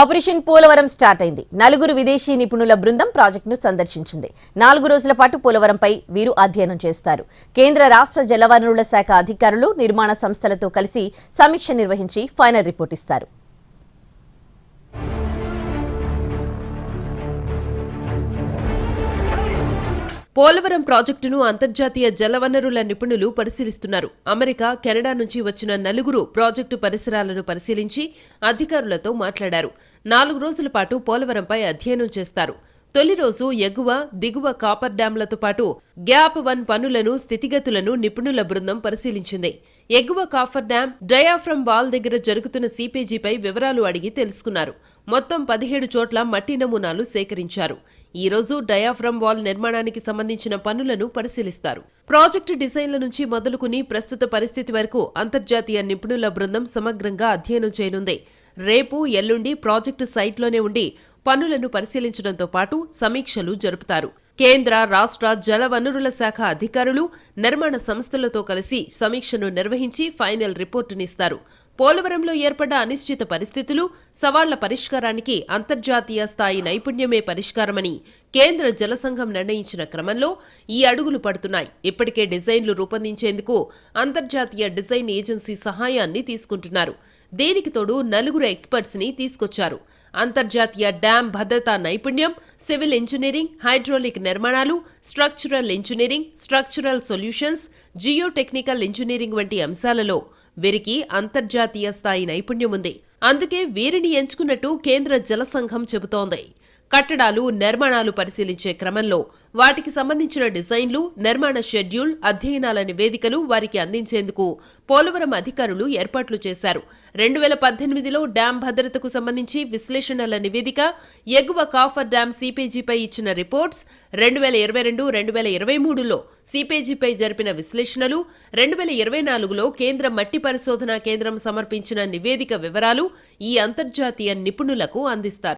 Operation Polavaram start అయింది. నలుగురు విదేశీ నిపుణుల బృందం ప్రాజెక్టును సందర్శించింది. నాలుగు రోజుల పాటు పోలవరంపై వీరు అధ్యయనం చేస్తారు. కేంద్ర రాష్ట్ర జలవనరుల శాఖ అధికారులు నిర్మాణ సంస్థలతో కలిసి సమీక్ష నిర్వహించి ఫైనల్ రిపోర్ట్ ఇస్తారు. పోలవరం ప్రాజెక్టును అంతర్జాతీయ జలవనరుల నిపుణులు పరిశీలిస్తున్నారు. అమెరికా కెనడా నుంచి వచ్చిన నలుగురు ప్రాజెక్టు పరిసరాలను పరిశీలించి అధికారులతో మాట్లాడారు. నాలుగు రోజుల పాటు పోలవరంపై అధ్యయనం చేస్తారు. తొలి రోజు ఎగువ దిగువ కాపర్ డ్యాంలతో పాటు గ్యాప్ వన్ పనులను స్థితిగతులను నిపుణుల బృందం పరిశీలించింది. ఎగువ కాఫర్ డ్యాం డయాఫ్రమ్ వాల్ దగ్గర జరుగుతున్న సీపేజీపై వివరాలు అడిగి తెలుసుకున్నారు. మొత్తం పదిహేడు చోట్ల మట్టి నమూనాలు సేకరించారు. ఈ రోజు డయాఫ్రమ్ వాల్ నిర్మాణానికి సంబంధించిన పనులను పరిశీలిస్తారు. ప్రాజెక్టు డిజైన్ల నుంచి మొదలుకుని ప్రస్తుత పరిస్థితి వరకు అంతర్జాతీయ నిపుణుల బృందం సమగ్రంగా అధ్యయనం చేయనుంది. రేపు ఎల్లుండి ప్రాజెక్టు సైట్లోనే ఉండి పనులను పరిశీలించడంతో పాటు సమీక్షలు జరుపుతారు. కేంద్ర రాష్ట్ర జల వనరుల శాఖ అధికారులు నిర్మాణ సంస్థలతో కలిసి సమీక్షను నిర్వహించి ఫైనల్ రిపోర్టునిస్తారు. పోలవరంలో ఏర్పడ్డ అనిశ్చిత పరిస్థితులు సవాళ్ళ పరిష్కారానికి అంతర్జాతీయ స్థాయి నైపుణ్యమే పరిష్కారమని కేంద్ర జలసంఘం నిర్ణయించిన క్రమంలో ఈ అడుగులు పడుతున్నాయి. ఇప్పటికే డిజైన్లు రూపొందించేందుకు అంతర్జాతీయ డిజైన్ ఏజెన్సీ సహాయాన్ని తీసుకుంటున్నారు. దీనికి తోడు నలుగురు ఎక్స్పర్ట్స్ని తీసుకొచ్చారు. అంతర్జాతీయ డ్యాం భద్రతా నైపుణ్యం సివిల్ ఇంజనీరింగ్ హైడ్రోలిక్ నిర్మాణాలు structural engineering structural solutions geotechnical engineering వంటి అంశాలలో వీరికి అంతర్జాతీయ స్థాయి నైపుణ్యం ఉంది. అందుకే వీరిని ఎంచుకున్నట్టు కేంద్ర జల సంఘం చెబుతోంది. కట్టడాలు నిర్మాణాలు పరిశీలించే క్రమంలో వాటికి సంబంధించిన డిజైన్లు నిర్మాణ షెడ్యూల్ అధ్యయనాల నివేదికలు వారికి అందించేందుకు పోలవరం అధికారులు ఏర్పాట్లు చేశారు. రెండు వేల పద్దెనిమిదిలో డ్యాం భద్రతకు సంబంధించి విశ్లేషణల నివేదిక ఎగువ కాఫర్ డ్యాం సీపేజీపై ఇచ్చిన రిపోర్ట్స్ రెండు వేల ఇరవై రెండు రెండు వేల ఇరవై మూడులో సీపేజీపై జరిపిన విశ్లేషణలు రెండు వేల ఇరవై నాలుగులో కేంద్ర మట్టి పరిశోధనా కేంద్రం సమర్పించిన నివేదిక వివరాలు ఈ అంతర్జాతీయ నిపుణులకు అందిస్తారు.